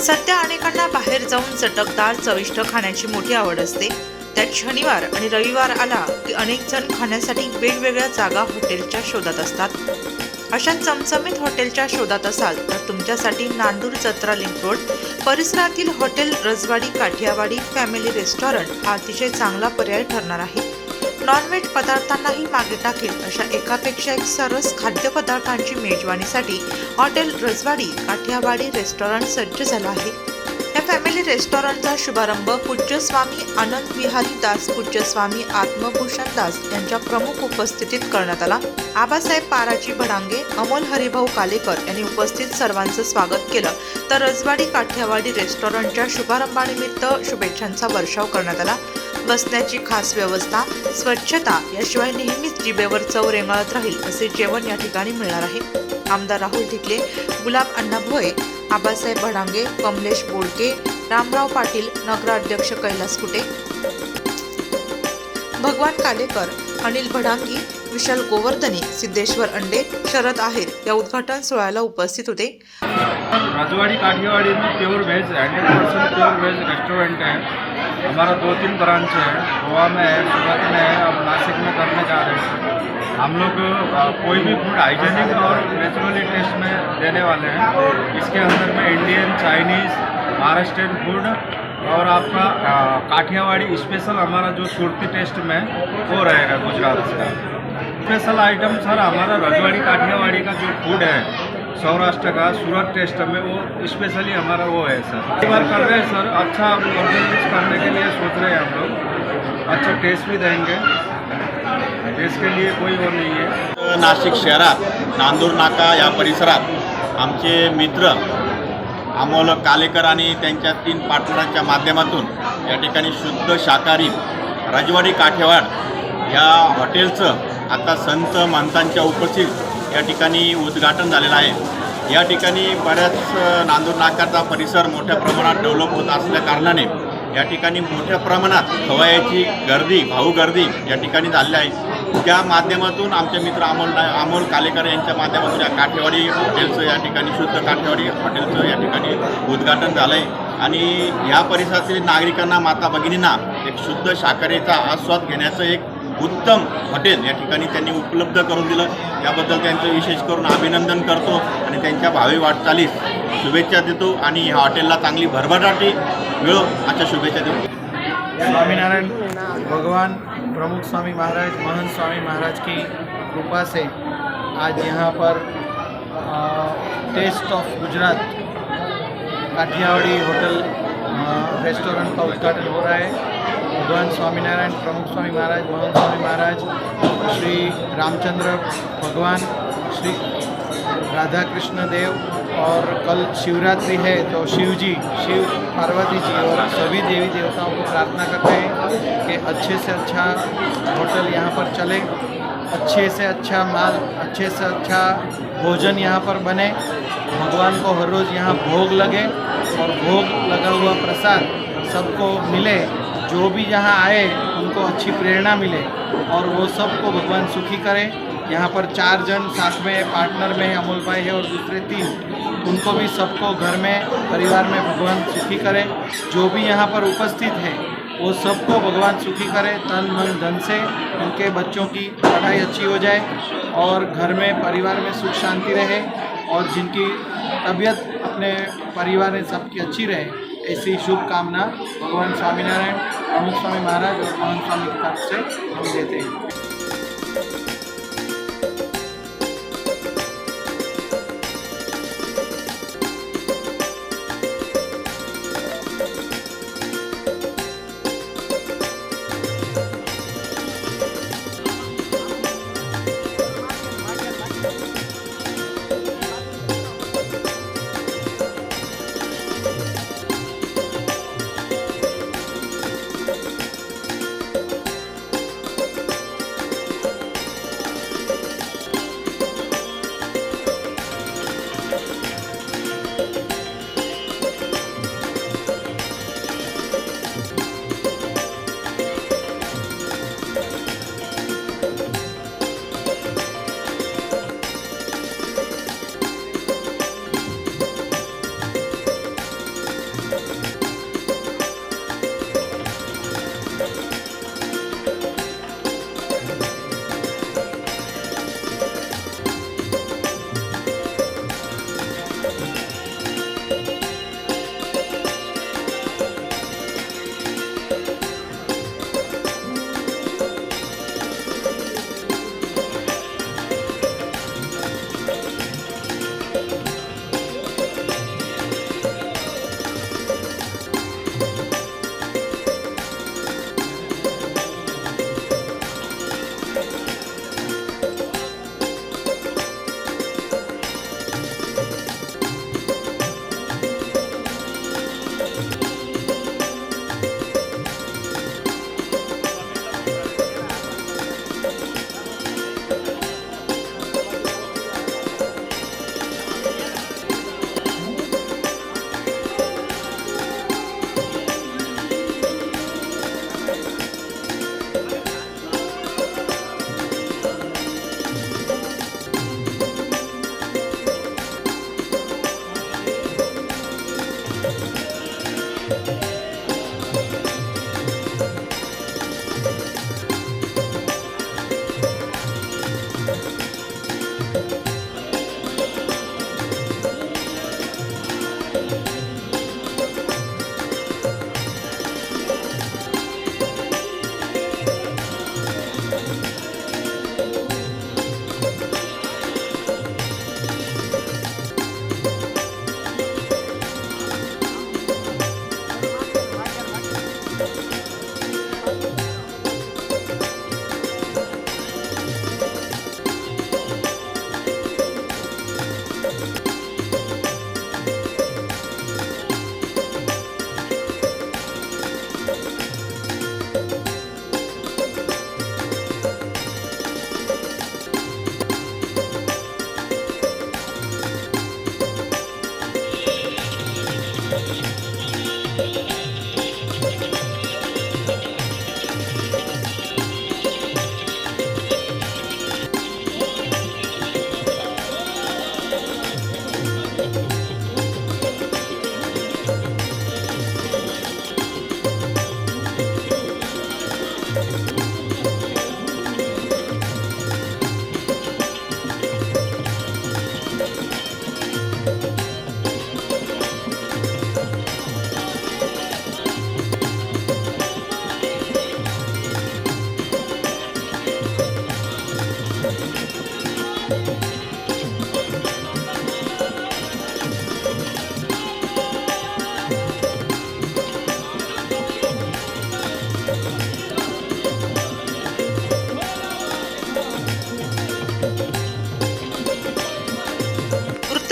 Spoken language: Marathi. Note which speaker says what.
Speaker 1: सध्या अनेकांना बाहेर जाऊन चटकदार चविष्ट खाण्याची मोठी आवड असते. त्यात शनिवार आणि रविवार आला की अनेक जण खाण्यासाठी वेगवेगळ्या जागा हॉटेलच्या शोधात असतात. अशा चमचमीत हॉटेलच्या शोधात असाल तर तुमच्यासाठी नांदूर जत्रा लिंक रोड परिसरातील hotel Rajwadi Kathiyawadi family restaurant हा अतिशय चांगला पर्याय ठरणार आहे. नॉनव्हेज पदार्थांनाही मागे टाकेल अशा एकापेक्षा एक सरस खाद्यपदार्थांची मेजवानीसाठी हॉटेल रजवाडी काठियावाडी रेस्टॉरंट सज्ज झालं आहे. या फॅमिली रेस्टॉरंटचा शुभारंभ पूज्यस्वामी आनंद विहारी दास पूज्यस्वामी आत्मभूषण दास यांच्या प्रमुख उपस्थितीत करण्यात आला. आबासाहेब पाराजी भडांगे अमोल हरिभाऊ कालेकर यांनी उपस्थित सर्वांचं स्वागत केलं. तर रजवाडी काठियावाडी रेस्टॉरंटच्या शुभारंभानिमित्त शुभेच्छांचा वर्षाव करण्यात आला. बसण्याची खास व्यवस्था स्वच्छता याशिवाय नेहमीच जिभेवर चव रेंगाळत राहील असे जेवण या ठिकाणी मिळणार आहे. आमदार राहुल ढिकले गुलाब अण्णा भोये आबासाहेब भडांगे कमलेश बोडके रामराव पाटील नगराध्यक्ष कैलास कुटे भगवान कालेकर अनिल भडांगी विशाल गोवर्धने सिद्धेश्वर अंडे शरद आहेर या उद्घाटन सोहळ्याला उपस्थित होते.
Speaker 2: राजवाड़ी काठियावाड़ी में pure veg hundred percent pure veg restaurant है। हमारा दो तीन ब्रांच है, गोवा में है, सूरत में है, और नासिक में करने जा रहे हैं। हम लोग कोई भी फ़ूड हाइजेनिक और नेचुरली टेस्ट में देने वाले हैं। इसके अंदर में इंडियन चाइनीज़ महाराष्ट्रियन फ़ूड और आपका काठियावाड़ी स्पेशल हमारा जो सुरती टेस्ट में वो रहेगा गुजरात का। स्पेशल आइटम सर हमारा रजवाड़ी काठियावाड़ी का जो फ़ूड है सौराष्ट्र का सूरत टेस्ट में वो स्पेशली हमारा वो है सर। एक बार कर रहे हैं सर। अच्छा परफॉर्मेंस करने के लिए सोच रहे हैं हम लोग। अच्छा टेस्ट भी देंगे। टेस्ट के लिए कोई वो नहीं है।
Speaker 3: नाशिक शहरात नांदूर नाका या परिसरात आमचे मित्र अमोल कालेकर आणि त्यांच्या तीन पार्टनरांच्या माध्यमातून या ठिकाणी शुद्ध शाकाहारी राजवाडी काठेवाड या हॉटेलचं आता संत माणसांच्या उपस्थित या ठिकाणी उद्घाटन झालेलं आहे. या ठिकाणी बऱ्याच नांदूर नाकाचा परिसर मोठ्या प्रमाणात डेव्हलप होत असल्या कारणाने या ठिकाणी मोठ्या प्रमाणात खवयाची गर्दी भाऊ गर्दी या ठिकाणी झालेली आहे. त्या माध्यमातून आमचे मित्र अमोल अमोल कालेकर यांच्या माध्यमातून या काठेवाडी हॉटेलचं या ठिकाणी शुद्ध काठेवाडी हॉटेलचं या ठिकाणी उद्घाटन झालं आहे आणि या परिसरातील नागरिकांना माता भगिनींना एक शुद्ध शाकाहारीचा आस्वाद घेण्याचं एक उत्तम हॉटेल या ठिकाणी त्यांनी उपलब्ध करून दिलं. याबद्दल त्यांचं विशेष करून अभिनंदन करतो आणि त्यांच्या भावी वाटचालीस शुभेच्छा देतो आणि ह्या हॉटेलला चांगली भरभराटी मिळो अशा शुभेच्छा देतो.
Speaker 4: स्वामीनारायण भगवान प्रमुख स्वामी महाराज महंत स्वामी महाराज की कृपा से आज यहाँ पर taste of Gujarat Kathiyawadi hotel restaurant का उद्घाटन हो रहा है। भगवान स्वामीनारायण, प्रमुख स्वामी महाराज महंत स्वामी महाराज, श्री रामचंद्र भगवान, श्री राधा कृष्ण देव और कल शिवरात्रि है तो शिव जी शिव पार्वती जी और सभी देवी देवताओं को प्रार्थना करते हैं कि अच्छे से अच्छा होटल यहाँ पर चले, अच्छे से अच्छा माल, अच्छे से अच्छा भोजन यहाँ पर बने, भगवान को हर रोज़ यहाँ भोग लगे और भोग लगा हुआ प्रसाद सबको मिले। जो भी यहाँ आए, उनको अच्छी प्रेरणा मिले और वो सबको भगवान सुखी करे। यहाँ पर चार जन साथ में पार्टनर में अमोल भाई है और दूसरे तीन, उनको भी सबको घर में, परिवार में भगवान सुखी करे। जो भी यहाँ पर उपस्थित है, वो सबको भगवान सुखी करे, तन, मन, धन से उनके बच्चों की पढ़ाई अच्छी हो जाए और घर में, परिवार में सुख शांति रहे और जिनकी तबीयत अपने परिवार में सबकी अच्छी रहे। ऐसी शुभकामना भगवान स्वामीनारायण प्रमुख स्वामी महाराज और मोहन स्वामी की तरफ से हम देते हैं